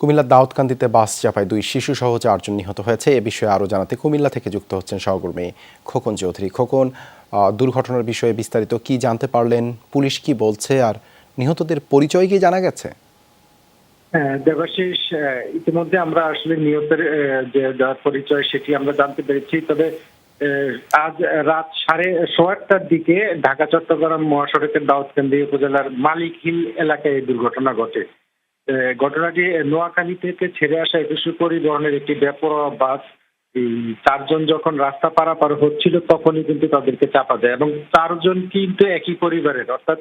কুমিল্লার দাউদকান্দিতে বাস চাপায় দুই শিশু সহ চারজন নিহত হয়েছে। এ বিষয়ে আরও জানাতে কুমিল্লা থেকে যুক্ত হচ্ছেন সহকর্মী খোকন চৌধুরী। খোকন দুর্ঘটনার বিষয়ে বিস্তারিত কি জানতে পারলেন? পুলিশ কি বলছে? আর নিহতদের পরিচয় কি জানা গেছে? হ্যাঁ, দেবাশিস ইতিমধ্যে আমরা আসলে নিহতের যে যার পরিচয় সেটি আমরা জানতে পেরেছি। তবে আজ রাত সাড়ে সোয়া আটটার দিকে ঢাকা চট্টগ্রাম মহাসড়কের দাউদকান্দি উপজেলার মালিক হিল এলাকায় এই দুর্ঘটনা ঘটে। ঘটনাটি নোয়াখালী থেকে ছেড়ে আসা একুশে পরিবহনের একটি বেপরোয়া বাস চারজন যখন রাস্তা পারাপার হচ্ছিল তখনই কিন্তু তাদেরকে চাপা দেয় এবং চারজন কিন্তু একই পরিবারের। অর্থাৎ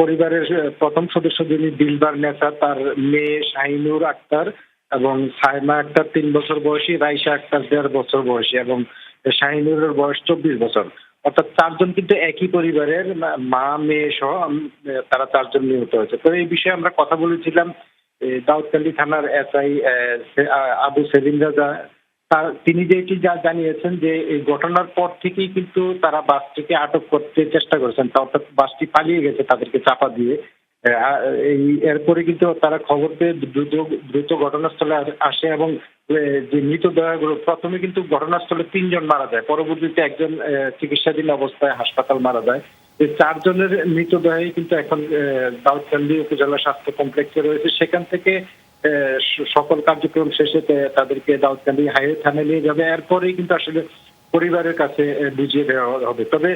পরিবারের প্রথম সদস্য যিনি দিলবার নেতা তার মেয়ে শাহিনুর আক্তার এবং সাইমা আক্তার তিন বছর বয়সী, রাইসা আক্তার দেড় বছর বয়সী এবং শাহিনুরের বয়স চব্বিশ বছর। অর্থাৎ চারজন কিন্তু একই পরিবারের মা- মেয়ে সহ তারা চারজন নিহত হয়েছে। তো এই বিষয়ে আমরা কথা বলেছিলাম দাউদকান্দি থানার এসআই আবু সেলিম রাজা। তার, তিনি যেটি যা জানিয়েছেন যে এই ঘটনার পর থেকেই কিন্তু তারা বাসটিকে আটক করতে চেষ্টা করেছেন। অর্থাৎ বাসটি পালিয়ে গেছে তাদেরকে চাপা দিয়ে। এই, এরপরে কিন্তু তারা খবর পেয়ে দ্রুত দ্রুত ঘটনাস্থলে আসে এবং যে মৃতদেহগুলো প্রথমে কিন্তু ঘটনাস্থলে তিনজন মারা যায়, পরবর্তীতে একজন চিকিৎসাধীন অবস্থায় হাসপাতাল মারা যায়। এই চারজনের মৃতদেহই কিন্তু এখন দাউদকান্দি উপজেলা স্বাস্থ্য কমপ্লেক্সে রয়েছে। সেখান থেকে সকল কার্যক্রম শেষে তাদেরকে দাউদকান্দি হাইওয়ে থানায় নিয়ে যাবে। এরপরেই কিন্তু আসলে পরিবারের কাছে বুঝিয়ে দেওয়া হবে। তবে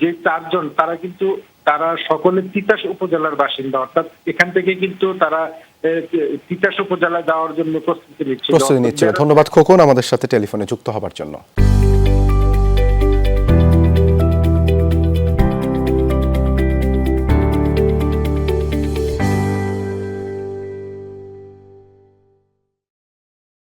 যে চারজন, তারা কিন্তু, তারা সকলে তিতাস উপজেলার বাসিন্দা। অর্থাৎ এখান থেকে কিন্তু তারা তিতাস উপজেলা যাওয়ার জন্য প্রস্তুতি নিচ্ছিল। প্রস্তুতি নিচ্ছে ধন্যবাদ খোকন আমাদের সাথে টেলিফোনে যুক্ত হবার জন্য।